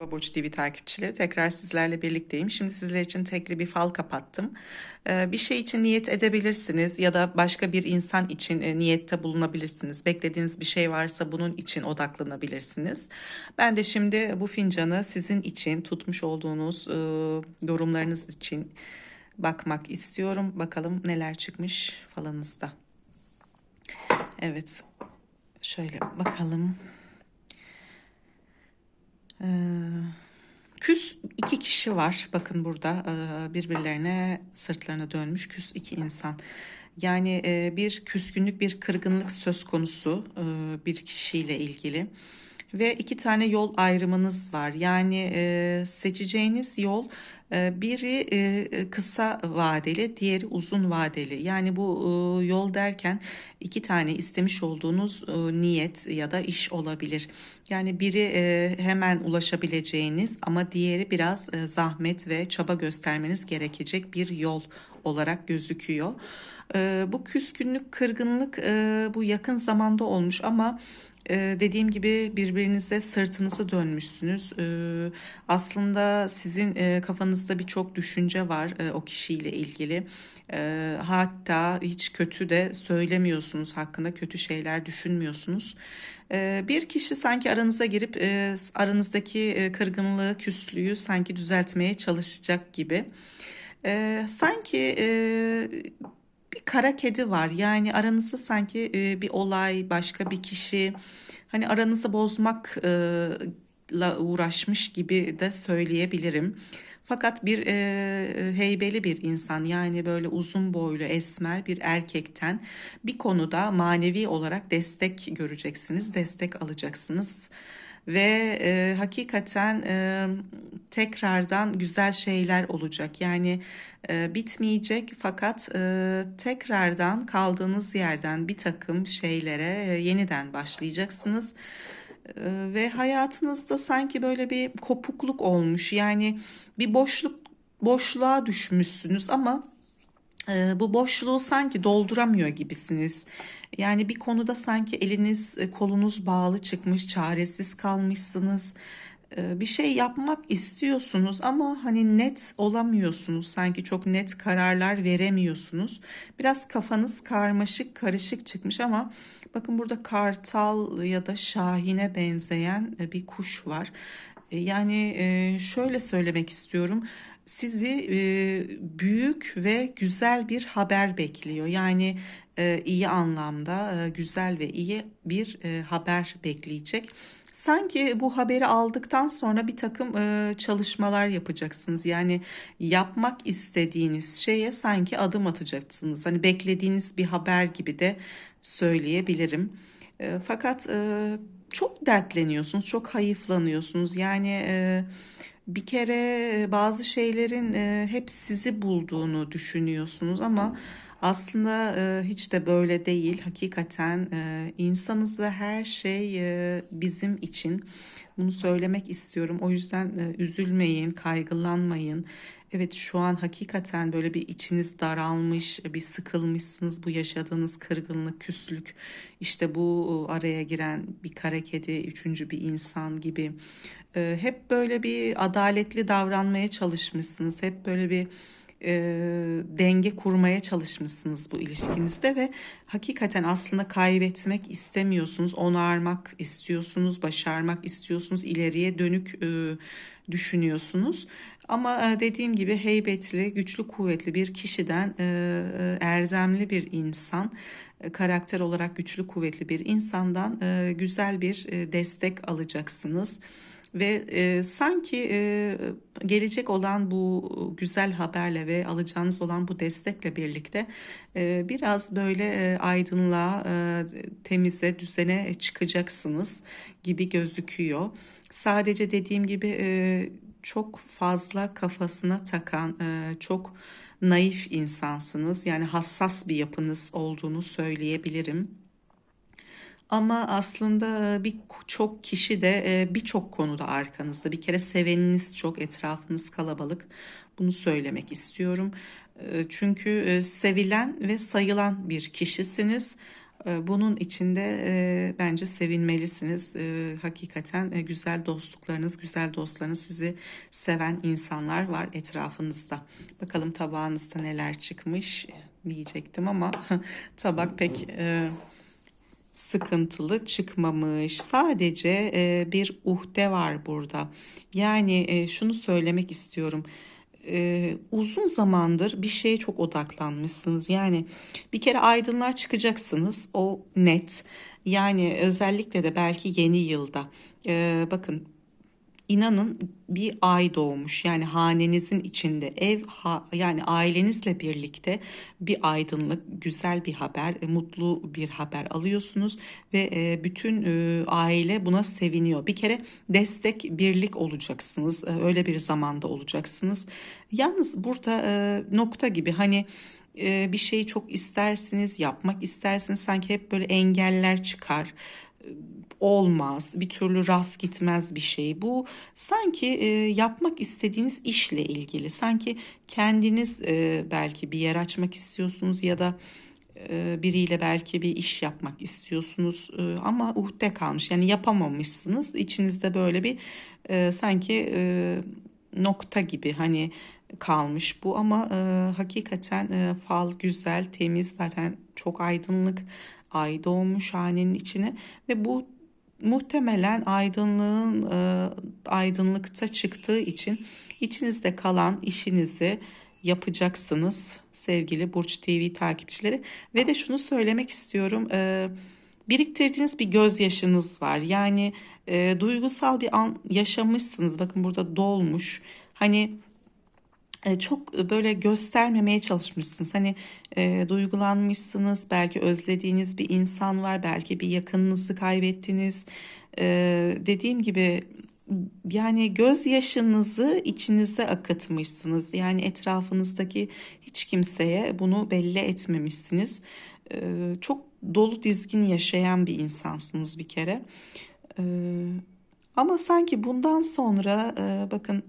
Burç TV takipçileri tekrar sizlerle birlikteyim. Şimdi sizler için tekli bir fal kapattım. Ee, bir şey için niyet edebilirsiniz ya da başka bir insan için e, niyette bulunabilirsiniz. Beklediğiniz bir şey varsa bunun için odaklanabilirsiniz. Ben de şimdi bu fincanı sizin için tutmuş olduğunuz e, yorumlarınız için bakmak istiyorum. Bakalım neler çıkmış falanızda. Evet. Şöyle bakalım. Ee, küs iki kişi var. Bakın burada e, birbirlerine sırtlarına dönmüş küs iki insan. Yani e, bir küskünlük, bir kırgınlık söz konusu e, bir kişiyle ilgili. Ve iki tane yol ayrımınız var. Yani seçeceğiniz yol biri kısa vadeli, diğeri uzun vadeli. Yani bu yol derken iki tane istemiş olduğunuz niyet ya da iş olabilir. Yani biri hemen ulaşabileceğiniz ama diğeri biraz zahmet ve çaba göstermeniz gerekecek bir yol olarak gözüküyor. Bu küskünlük, kırgınlık bu yakın zamanda olmuş ama ee, dediğim gibi birbirinize sırtınızı dönmüşsünüz. Ee, aslında sizin e, kafanızda birçok düşünce var e, o kişiyle ilgili. Ee, hatta hiç kötü de söylemiyorsunuz hakkında kötü şeyler düşünmüyorsunuz. bir kişi sanki aranıza girip e, aranızdaki kırgınlığı, küslüğü sanki düzeltmeye çalışacak gibi. sanki bir kara kedi var. Yani aranızda sanki e, bir olay, başka bir kişi hani aranızı bozmakla uğraşmış gibi de söyleyebilirim. Fakat bir e, heybeli bir insan yani böyle uzun boylu esmer bir erkekten bir konuda manevi olarak destek göreceksiniz, destek alacaksınız ve e, hakikaten e, tekrardan güzel şeyler olacak. Yani e, bitmeyecek fakat e, tekrardan kaldığınız yerden bir takım şeylere e, yeniden başlayacaksınız. E, ve hayatınızda sanki böyle bir kopukluk olmuş. Yani bir boşluk boşluğa düşmüşsünüz ama bu boşluğu sanki dolduramıyor gibisiniz. Yani bir konuda sanki eliniz e, kolunuz bağlı çıkmış, çaresiz kalmışsınız. E, bir şey yapmak istiyorsunuz ama hani net olamıyorsunuz. Sanki çok net kararlar veremiyorsunuz. Biraz kafanız karmaşık, karışık çıkmış ama bakın burada kartal ya da şahine benzeyen e, bir kuş var. Yani şöyle söylemek istiyorum sizi büyük ve güzel bir haber bekliyor. Yani e, iyi anlamda e, güzel ve iyi bir e, haber bekleyecek. Sanki bu haberi aldıktan sonra bir takım çalışmalar yapacaksınız. Yani yapmak istediğiniz şeye sanki adım atacaksınız. Hani beklediğiniz bir haber gibi de söyleyebilirim. fakat çok dertleniyorsunuz, çok hayıflanıyorsunuz. Yani bir kere bazı şeylerin hep sizi bulduğunu düşünüyorsunuz ama aslında e, hiç de böyle değil. Hakikaten e, insanız ve her şey e, bizim için. Bunu söylemek istiyorum. O yüzden e, üzülmeyin, kaygılanmayın. Evet şu an hakikaten böyle bir içiniz daralmış, bir sıkılmışsınız bu yaşadığınız kırgınlık, küslük, işte bu araya giren bir kara kedi, üçüncü bir insan gibi. E, hep böyle bir adaletli davranmaya çalışmışsınız. Hep böyle bir e, denge kurmaya çalışmışsınız bu ilişkinizde ve hakikaten aslında kaybetmek istemiyorsunuz, onarmak istiyorsunuz, başarmak istiyorsunuz, ileriye dönük e, düşünüyorsunuz. Ama e, dediğim gibi heybetli, güçlü, kuvvetli bir kişiden e, e erdemli bir insan, karakter olarak güçlü, kuvvetli bir insandan güzel bir destek alacaksınız ve e, sanki e, gelecek olan bu güzel haberle ve alacağınız olan bu destekle birlikte e, biraz böyle e, aydınlığa, e, temize, düzene çıkacaksınız gibi gözüküyor. Sadece dediğim gibi e, çok fazla kafasına takan, e, çok naif insansınız. Yani hassas bir yapınız olduğunu söyleyebilirim. Ama aslında bir çok kişi de birçok konuda arkanızda. Bir kere seveniniz çok, etrafınız kalabalık. Bunu söylemek istiyorum. Çünkü sevilen ve sayılan bir kişisiniz. Bunun içinde bence sevinmelisiniz. Hakikaten güzel dostluklarınız, güzel dostlarınız, sizi seven insanlar var etrafınızda. Bakalım tabağınızda neler çıkmış diyecektim ama tabak pek sıkıntılı çıkmamış. Sadece e, bir uhde var burada. Yani e, şunu söylemek istiyorum. E, uzun zamandır bir şeye çok odaklanmışsınız. Yani bir kere aydınlığa çıkacaksınız. O net. Yani özellikle de belki yeni yılda. Bakın İnanın bir ay doğmuş. Yani hanenizin içinde ev ha, yani ailenizle birlikte bir aydınlık güzel bir haber e, mutlu bir haber alıyorsunuz ve e, bütün e, aile buna seviniyor. Bir kere destek birlik olacaksınız öyle bir zamanda olacaksınız. Yalnız burada nokta gibi hani bir şeyi çok istersiniz yapmak istersiniz sanki hep böyle engeller çıkar olmaz, bir türlü rast gitmez bir şey. Bu sanki e, yapmak istediğiniz işle ilgili. Sanki kendiniz e, belki bir yer açmak istiyorsunuz ya da e, biriyle belki bir iş yapmak istiyorsunuz e, ama uhde kalmış. Yani yapamamışsınız. İçinizde böyle bir e, sanki e, nokta gibi hani kalmış bu ama e, hakikaten e, fal güzel, temiz, zaten çok aydınlık ay doğmuş hanenin içine ve bu muhtemelen aydınlığın e, aydınlıkta çıktığı için içinizde kalan işinizi yapacaksınız sevgili Burç TV takipçileri. Ve de şunu söylemek istiyorum e, biriktirdiğiniz bir gözyaşınız var. Yani e, duygusal bir an yaşamışsınız. Bakın burada dolmuş. Hani çok böyle göstermemeye çalışmışsınız. Hani e, duygulanmışsınız, belki özlediğiniz bir insan var, belki bir yakınınızı kaybettiniz. E, dediğim gibi yani gözyaşınızı içinizde akıtmışsınız. Yani etrafınızdaki hiç kimseye bunu belli etmemişsiniz. E, çok dolu dizgin yaşayan bir insansınız bir kere. E, ama sanki bundan sonra e, bakın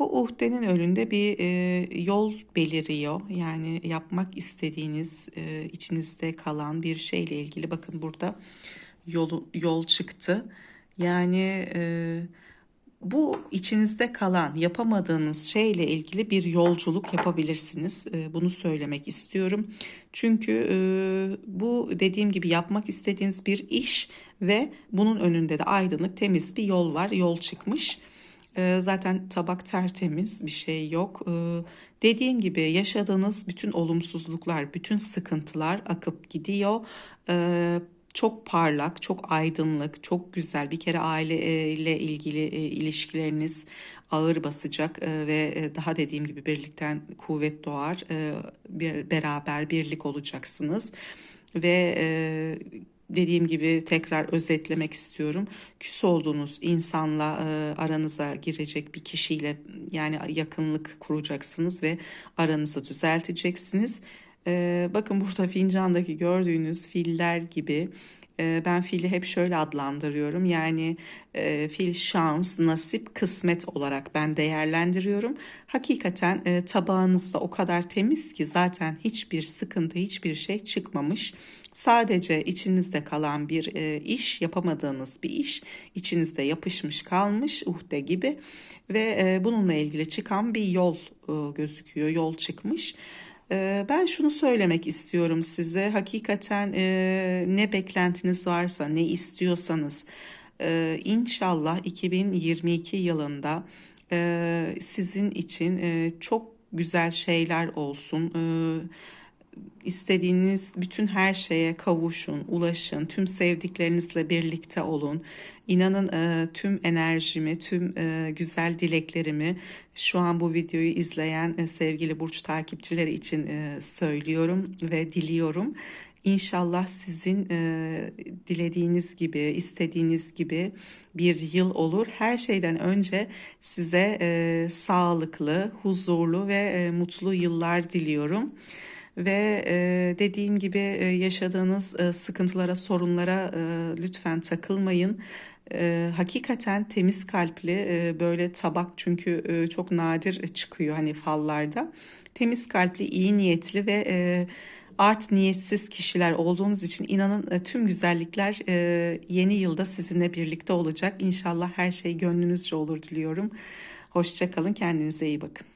bu uhdenin önünde bir e, yol beliriyor. Yani yapmak istediğiniz, e, içinizde kalan bir şeyle ilgili. Bakın burada yolu, yol çıktı. Yani e, bu içinizde kalan, yapamadığınız şeyle ilgili bir yolculuk yapabilirsiniz. E, bunu söylemek istiyorum. Çünkü e, bu dediğim gibi yapmak istediğiniz bir iş ve bunun önünde de aydınlık, temiz bir yol var. Yol çıkmış. Ee, zaten tabak tertemiz bir şey yok. Ee, dediğim gibi yaşadığınız bütün olumsuzluklar, bütün sıkıntılar akıp gidiyor. Ee, çok parlak, çok aydınlık, çok güzel. Bir kere aileyle ilgili e, ilişkileriniz ağır basacak e, ve e, daha dediğim gibi birlikten kuvvet doğar. Beraber birlik olacaksınız ve dediğim gibi tekrar özetlemek istiyorum. Küs olduğunuz insanla e, aranıza girecek bir kişiyle yani yakınlık kuracaksınız ve aranızı düzelteceksiniz. E, bakın burada fincandaki gördüğünüz filler gibi ben fili hep şöyle adlandırıyorum. Yani e, fil şans, nasip, kısmet olarak ben değerlendiriyorum. Hakikaten e, tabağınızda o kadar temiz ki zaten hiçbir sıkıntı, hiçbir şey çıkmamış. Sadece içinizde kalan bir e, iş, yapamadığınız bir iş içinizde yapışmış kalmış uhde gibi ve e, bununla ilgili çıkan bir yol e, gözüküyor, yol çıkmış. E, ben şunu söylemek istiyorum size. Hakikaten e, ne beklentiniz varsa, ne istiyorsanız e, inşallah 2022 yılında e, sizin için çok güzel şeyler olsun. İstediğiniz bütün her şeye kavuşun, ulaşın, tüm sevdiklerinizle birlikte olun. İnanın e, tüm enerjimi, tüm e, güzel dileklerimi şu an bu videoyu izleyen e, sevgili burç takipçileri için söylüyorum ve diliyorum. İnşallah sizin e, dilediğiniz gibi, istediğiniz gibi bir yıl olur. Her şeyden önce size e, sağlıklı, huzurlu ve e, mutlu yıllar diliyorum ve e, dediğim gibi e, yaşadığınız e, sıkıntılara, sorunlara e, lütfen takılmayın. E, hakikaten temiz kalpli e, böyle tabak çünkü e, çok nadir çıkıyor hani fallarda. Temiz kalpli, iyi niyetli ve e, art niyetsiz kişiler olduğunuz için inanın e, tüm güzellikler e, yeni yılda sizinle birlikte olacak. İnşallah her şey gönlünüzce olur diliyorum. Hoşçakalın, kendinize iyi bakın.